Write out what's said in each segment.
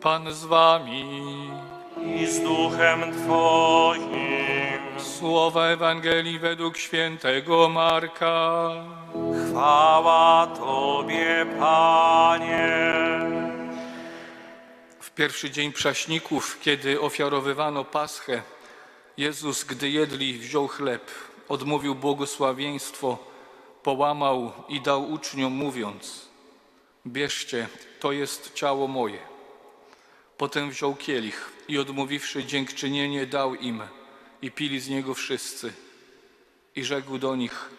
Pan z wami. i z duchem Twoim. Słowa Ewangelii według świętego Marka. Chwała Tobie, Panie. W pierwszy dzień prześników, kiedy ofiarowywano Paschę, Jezus, gdy jedli, wziął chleb, odmówił błogosławieństwo, połamał i dał uczniom, mówiąc: Bierzcie, to jest ciało moje. Potem wziął kielich i odmówiwszy dziękczynienie, dał im i pili z niego wszyscy. I rzekł do nich: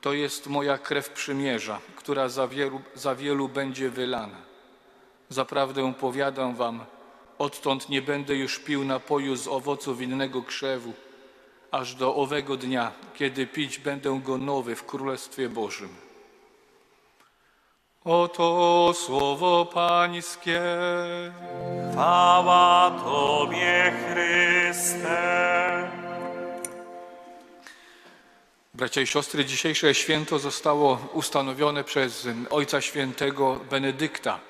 To jest moja krew przymierza, która za wielu, za wielu będzie wylana. Zaprawdę powiadam wam, odtąd nie będę już pił napoju z owoców innego krzewu, aż do owego dnia, kiedy pić będę go nowy w Królestwie Bożym. Oto słowo Pańskie. Chwała Tobie, Chryste. Bracia i siostry, dzisiejsze święto zostało ustanowione przez Ojca Świętego Benedykta.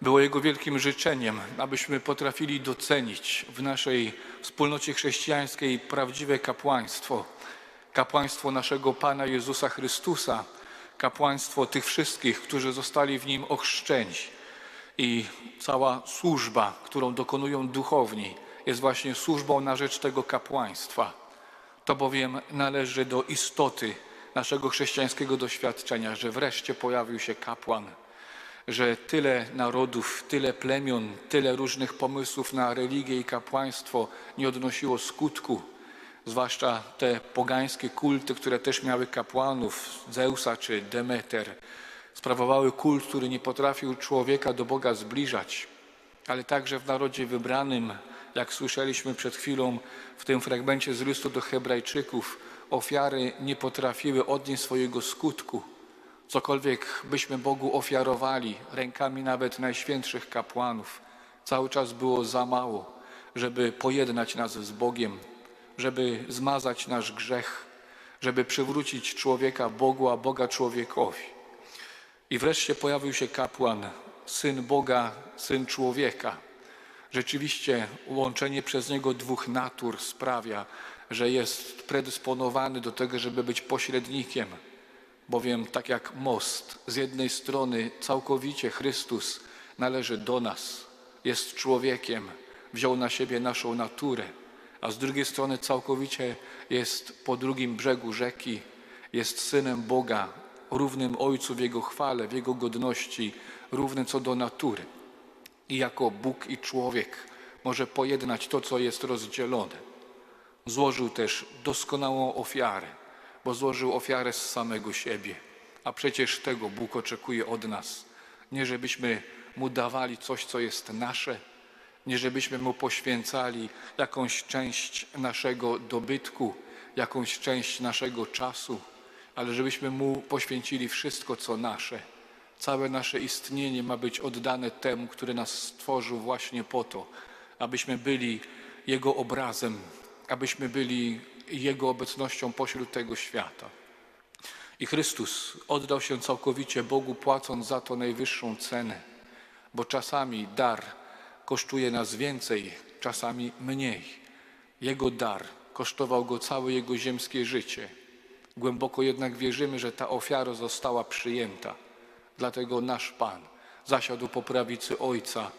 Było jego wielkim życzeniem, abyśmy potrafili docenić w naszej wspólnocie chrześcijańskiej prawdziwe kapłaństwo. Kapłaństwo naszego Pana Jezusa Chrystusa, kapłaństwo tych wszystkich, którzy zostali w nim ochrzczeni. I cała służba, którą dokonują duchowni, jest właśnie służbą na rzecz tego kapłaństwa. To bowiem należy do istoty naszego chrześcijańskiego doświadczenia, że wreszcie pojawił się kapłan, że tyle narodów, tyle plemion, tyle różnych pomysłów na religię i kapłaństwo nie odnosiło skutku, zwłaszcza te pogańskie kulty, które też miały kapłanów, Zeusa czy Demeter, sprawowały kult, który nie potrafił człowieka do Boga zbliżać, ale także w narodzie wybranym, jak słyszeliśmy przed chwilą w tym fragmencie z listu do Hebrajczyków, ofiary nie potrafiły odnieść swojego skutku. Cokolwiek byśmy Bogu ofiarowali, rękami nawet najświętszych kapłanów, cały czas było za mało, żeby pojednać nas z Bogiem, żeby zmazać nasz grzech, żeby przywrócić człowieka Bogu, a Boga człowiekowi. I wreszcie pojawił się kapłan, syn Boga, syn człowieka. Rzeczywiście łączenie przez niego dwóch natur sprawia, że jest predysponowany do tego, żeby być pośrednikiem, bowiem tak jak most, z jednej strony całkowicie Chrystus należy do nas, jest człowiekiem, wziął na siebie naszą naturę, a z drugiej strony całkowicie jest po drugim brzegu rzeki, jest synem Boga, równym Ojcu w Jego chwale, w Jego godności, równy co do natury. I jako Bóg i człowiek może pojednać to, co jest rozdzielone. Złożył też doskonałą ofiarę, bo złożył ofiarę z samego siebie. A przecież tego Bóg oczekuje od nas. Nie żebyśmy Mu dawali coś, co jest nasze, nie żebyśmy Mu poświęcali jakąś część naszego dobytku, jakąś część naszego czasu, ale żebyśmy Mu poświęcili wszystko, co nasze. Całe nasze istnienie ma być oddane temu, który nas stworzył właśnie po to, abyśmy byli Jego obrazem, abyśmy byli Jego obecnością pośród tego świata. I Chrystus oddał się całkowicie Bogu, płacąc za to najwyższą cenę, bo czasami dar kosztuje nas więcej, czasami mniej. Jego dar kosztował go całe jego ziemskie życie. Głęboko jednak wierzymy, że ta ofiara została przyjęta. Dlatego nasz Pan zasiadł po prawicy Ojca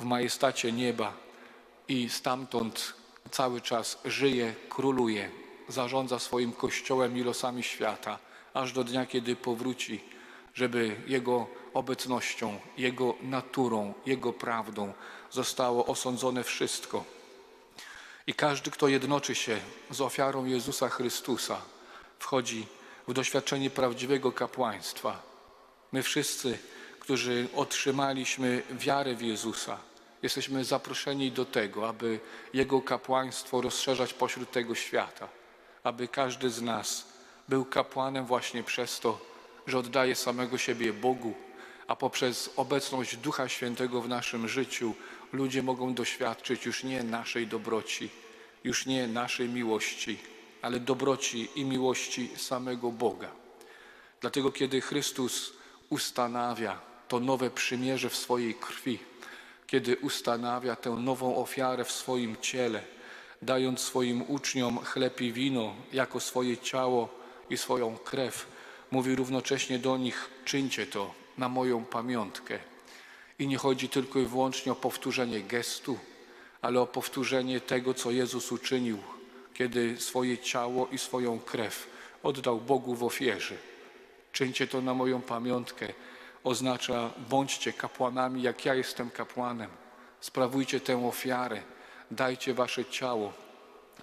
w majestacie nieba i stamtąd cały czas żyje, króluje, zarządza swoim Kościołem i losami świata, aż do dnia, kiedy powróci, żeby Jego obecnością, Jego naturą, Jego prawdą zostało osądzone wszystko. I każdy, kto jednoczy się z ofiarą Jezusa Chrystusa, wchodzi w doświadczenie prawdziwego kapłaństwa. My wszyscy, którzy otrzymaliśmy wiarę w Jezusa, jesteśmy zaproszeni do tego, aby Jego kapłaństwo rozszerzać pośród tego świata, aby każdy z nas był kapłanem właśnie przez to, że oddaje samego siebie Bogu, a poprzez obecność Ducha Świętego w naszym życiu ludzie mogą doświadczyć już nie naszej dobroci, już nie naszej miłości, ale dobroci i miłości samego Boga. Dlatego, kiedy Chrystus ustanawia to nowe przymierze w swojej krwi, kiedy ustanawia tę nową ofiarę w swoim ciele, dając swoim uczniom chleb i wino jako swoje ciało i swoją krew, mówi równocześnie do nich: czyńcie to na moją pamiątkę. I nie chodzi tylko i wyłącznie o powtórzenie gestu, ale o powtórzenie tego, co Jezus uczynił, kiedy swoje ciało i swoją krew oddał Bogu w ofierze. Czyńcie to na moją pamiątkę. Oznacza, bądźcie kapłanami, jak ja jestem kapłanem. Sprawujcie tę ofiarę. Dajcie wasze ciało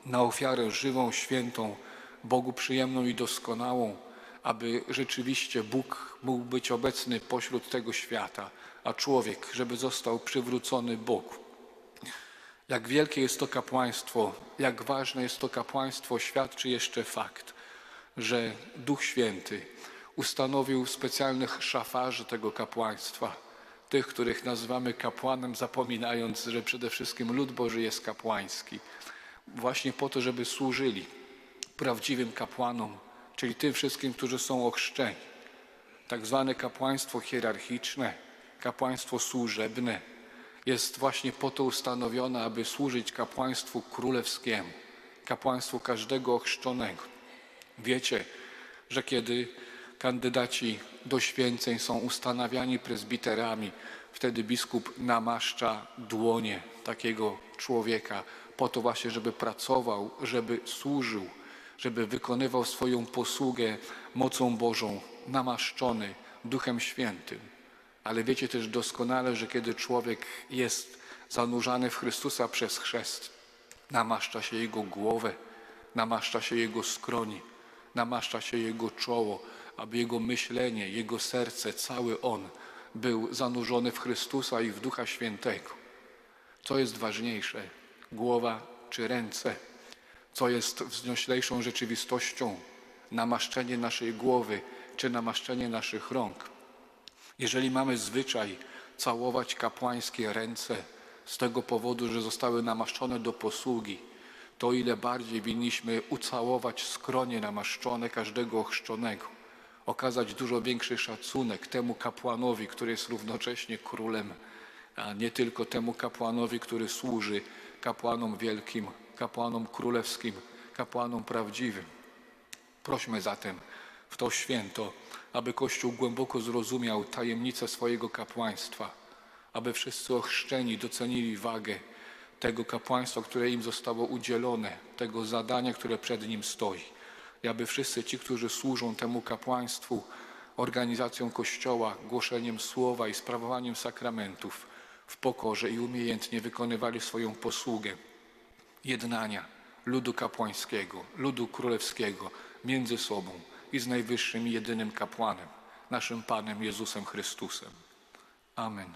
na ofiarę żywą, świętą, Bogu przyjemną i doskonałą, aby rzeczywiście Bóg mógł być obecny pośród tego świata, a człowiek, żeby został przywrócony Bogu. Jak wielkie jest to kapłaństwo, jak ważne jest to kapłaństwo, świadczy jeszcze fakt, że Duch Święty ustanowił specjalnych szafarzy tego kapłaństwa, tych, których nazywamy kapłanem, zapominając, że przede wszystkim lud Boży jest kapłański, właśnie po to, żeby służyli prawdziwym kapłanom, czyli tym wszystkim, którzy są ochrzczeni. Tak zwane kapłaństwo hierarchiczne, kapłaństwo służebne jest właśnie po to ustanowione, aby służyć kapłaństwu królewskiemu, kapłaństwu każdego ochrzczonego. Wiecie, że kiedy kandydaci do święceń są ustanawiani prezbiterami, wtedy biskup namaszcza dłonie takiego człowieka po to właśnie, żeby pracował, żeby służył, żeby wykonywał swoją posługę mocą Bożą, namaszczony Duchem Świętym. Ale wiecie też doskonale, że kiedy człowiek jest zanurzany w Chrystusa przez chrzest, namaszcza się jego głowę, namaszcza się jego skroni, namaszcza się jego czoło, aby jego myślenie, jego serce, cały on był zanurzony w Chrystusa i w Ducha Świętego. Co jest ważniejsze, głowa czy ręce? Co jest wznioślejszą rzeczywistością, namaszczenie naszej głowy czy namaszczenie naszych rąk? Jeżeli mamy zwyczaj całować kapłańskie ręce z tego powodu, że zostały namaszczone do posługi, to ile bardziej winniśmy ucałować skronie namaszczone każdego ochrzczonego, okazać dużo większy szacunek temu kapłanowi, który jest równocześnie królem, a nie tylko temu kapłanowi, który służy kapłanom wielkim, kapłanom królewskim, kapłanom prawdziwym. Prośmy zatem w to święto, aby Kościół głęboko zrozumiał tajemnicę swojego kapłaństwa, aby wszyscy ochrzczeni docenili wagę tego kapłaństwa, które im zostało udzielone, tego zadania, które przed nim stoi. I aby wszyscy ci, którzy służą temu kapłaństwu, organizacją Kościoła, głoszeniem słowa i sprawowaniem sakramentów, w pokorze i umiejętnie wykonywali swoją posługę jednania ludu kapłańskiego, ludu królewskiego między sobą i z najwyższym jedynym kapłanem, naszym Panem Jezusem Chrystusem. Amen.